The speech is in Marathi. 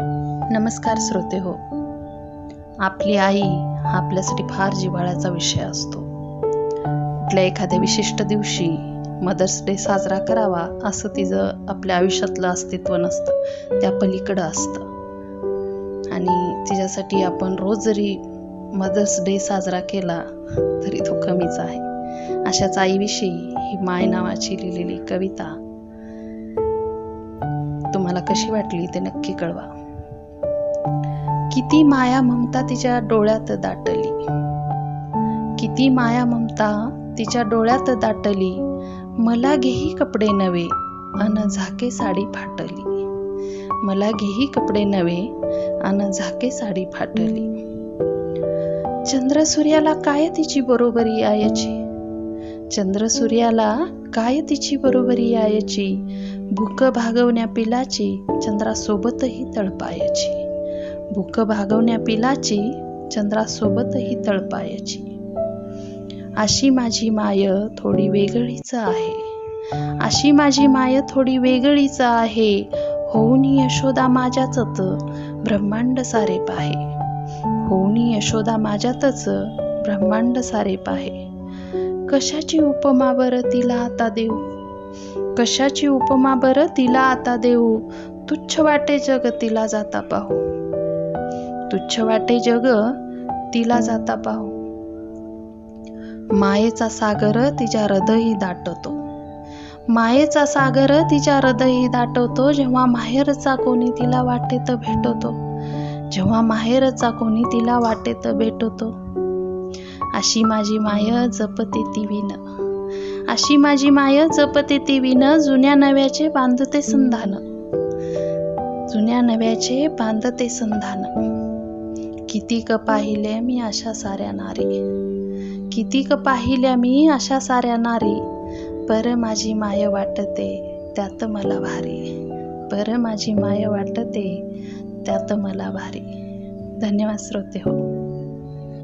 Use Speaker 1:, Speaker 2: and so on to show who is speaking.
Speaker 1: नमस्कार श्रोते हो. आपली आई हा आपल्यासाठी फार जिव्हाळ्याचा विषय असतो. कुठल्या एखाद्या विशिष्ट दिवशी मदर्स डे साजरा करावा असं तिचं आपल्या आयुष्यातलं अस्तित्व नसतं. त्या पलीकडं असतं. आणि तिच्यासाठी आपण रोज जरी मदर्स डे साजरा केला तरी तो कमीच आहे. अशाच आईविषयी ही माय नावाची लिहिलेली कविता तुम्हाला कशी वाटली ते नक्की कळवा. किती माया ममता तिच्या डोळ्यात दाटली. किती माया ममता तिच्या डोळ्यात दाटली. मला घेही कपडे नवे अन झाके साडी फाटली. मला घेही कपडे नवे अन झाके साडी फाटली. चंद्र सूर्याला काय तिची बरोबरी यायची? चंद्र सूर्याला काय तिची बरोबरी यायची? भूक भागवण्या पिलाची चंद्रासोबतही तळपायाची. भूक भागवण्या पिलाची चंद्रासोबतही तळपायाची. अशी माझी माय थोडी वेगळीच आहे. अशी माझी माय थोडी वेगळीच आहे. होऊन यशोदा माझ्यातच ब्रह्मांड सारे पाहे होऊन यशोदा माझ्यातच ब्रह्मांड सारे पाहे कशाची उपमा बरं तिला आता देऊ? कशाची उपमा बरं तिला आता देऊ? तुच्छ वाटे जग तिला जाता पाहू. तुच्छ वाटे जग तिला जाता पाहू. मायेचा सागर तिच्या हृदयी दाटतो. मायेचा सागर तिच्या हृदयी दाटवतो जेव्हा माहेरचा कोणी तिला वाटेत भेटवतो जेव्हा माहेरचा कोणी तिला वाटेत भेटवतो अशी माझी माय जपते ती विन अशी माझी माय जपते ती विन जुन्या नव्याचे बांधते संधान. जुन्या नव्याचे बांधते संधान. कितीक पाहिल्या मी अशा साऱ्या नारी? कितीक पाहिल्या मी अशा साऱ्या नारी? पर माझी माय वाटते त्यात मला भारी. पर माझी माय वाटते त्यात मला भारी. धन्यवाद श्रोते हो.